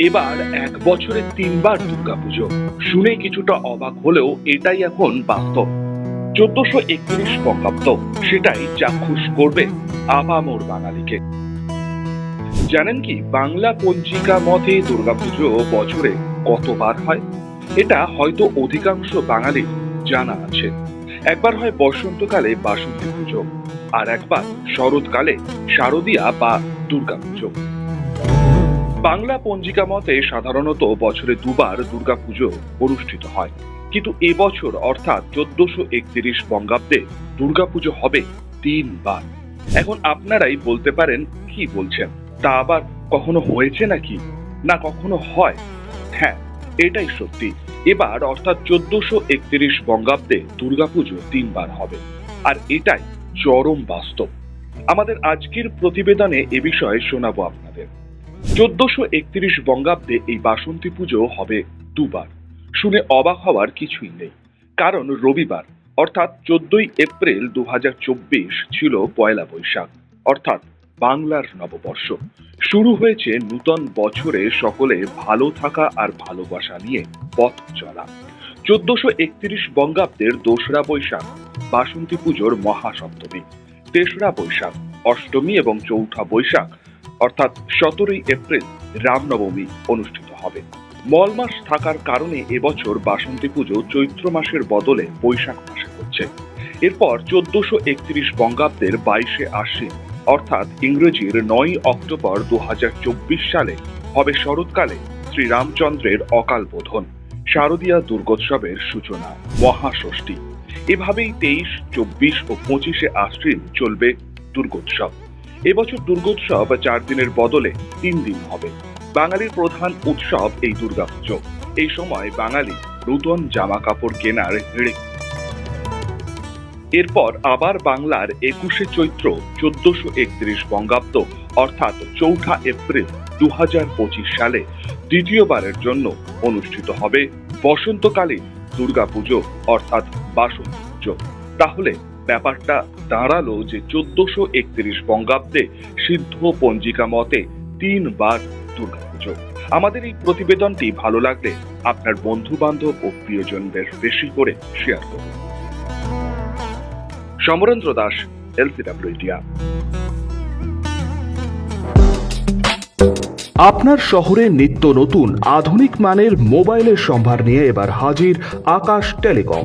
এবার এক বছরে তিনবার দুর্গাপুজো। শুনে কিছুটা অবাক হলেও এটাই এখন বাস্তব। চোদ্দশো একত্রিশ বঙ্গাব্দ, সেটাই চাক্ষুষ করবে আপামোর বাঙালিকে। জানেন কি, বাংলা পঞ্জিকা মতে দুর্গাপুজো বছরে কতবার হয়? এটা হয়তো অধিকাংশ বাঙালির জানা আছে। একবার হয় বসন্তকালে বাসন্তী পুজো, আর একবার শরৎকালে শারদীয়া বা দুর্গাপুজো। বাংলা পঞ্জিকা মতে সাধারণত বছরে দুবার দুর্গাপুজো অনুষ্ঠিত হয়। কিন্তু এবছর অর্থাৎ চোদ্দশো একত্রিশ বঙ্গাব্দে দুর্গাপুজো হবে তিনবার। এখন আপনারাই বলতে পারেন, কি বলছেন? তা আবার কখনো হয়েছে নাকি? না কখনো হয়? হ্যাঁ এটাই সত্যি। এবার অর্থাৎ চোদ্দশো একত্রিশ বঙ্গাব্দে দুর্গাপুজো তিনবার হবে। আর এটাই চরম বাস্তব। আমাদের আজকের প্রতিবেদনে এ বিষয়ে শোনাবো আপনাদের। চোদ্দশো একত্রিশ বঙ্গাব্দে এই বাসন্তী পুজো হবে দুবার। শুনে অবাক হওয়ার কিছুই নেই। কারণ রবিবার, অর্থাৎ চোদ্দই এপ্রিল দু ছিল পয়লা বৈশাখ, অর্থাৎ বাংলার নববর্ষ। শুরু হয়েছে নূতন বছরে সকলে ভালো থাকা আর ভালোবাসা নিয়ে পথ চলা। চোদ্দশো একত্রিশ বঙ্গাব্দের দোসরা বৈশাখ, বাসন্তী পুজোর মহাসপ্তমী। তেসরা বৈশাখ, অষ্টমী এবং চৌঠা বৈশাখ অর্থাৎ সতেরোই এপ্রিল রামনবমী অনুষ্ঠিত হবে। মল মাস থাকার কারণে এবছর বাসন্তী পুজো চৈত্র মাসের বদলে বৈশাখ মাসে হচ্ছে। এরপর চোদ্দশো একত্রিশ বঙ্গাব্দের বাইশে আশ্বিন, অর্থাৎ ইংরেজির নয় অক্টোবর দু হাজার চব্বিশ সালে হবে শরৎকালে শ্রীরামচন্দ্রের অকাল বোধন, শারদীয়া দুর্গোৎসবের সূচনা, মহাষষ্ঠী। এভাবেই তেইশ, চব্বিশ ও পঁচিশে আশ্বিন চলবে দুর্গোৎসব। এবছর দুর্গোৎসব চার দিনের বদলে তিন দিন হবে। বাঙালির প্রধান উৎসব এই দুর্গাপুজো। এই সময় বাঙালি নূতন জামা কাপড় কেনার হিড়ে এরপর আবার বাংলার একুশে চৈত্র চোদ্দশো একত্রিশ বঙ্গাব্দ, অর্থাৎ চৌঠা এপ্রিল দু হাজার পঁচিশ সালে দ্বিতীয়বারের জন্য অনুষ্ঠিত হবে বসন্তকালীন দুর্গাপুজো, অর্থাৎ বাসন্তী পুজো। তাহলে ব্যাপারটা দাঁড়াল যে চোদ্দশো একত্রিশ বঙ্গাব্দে সিদ্ধ পঞ্জিকা মতে তিনবার দুর্গাপুজো। আমাদের এই প্রতিবেদনটি ভালো লাগলে আপনার বন্ধু বান্ধব ও প্রিয়জনদের বেশি করে শেয়ার করুন। Samarendra Das, LCW India. আপনার শহরে নিত্য নতুন আধুনিক মানের মোবাইলের সম্ভার নিয়ে এবার হাজির আকাশ টেলিকম।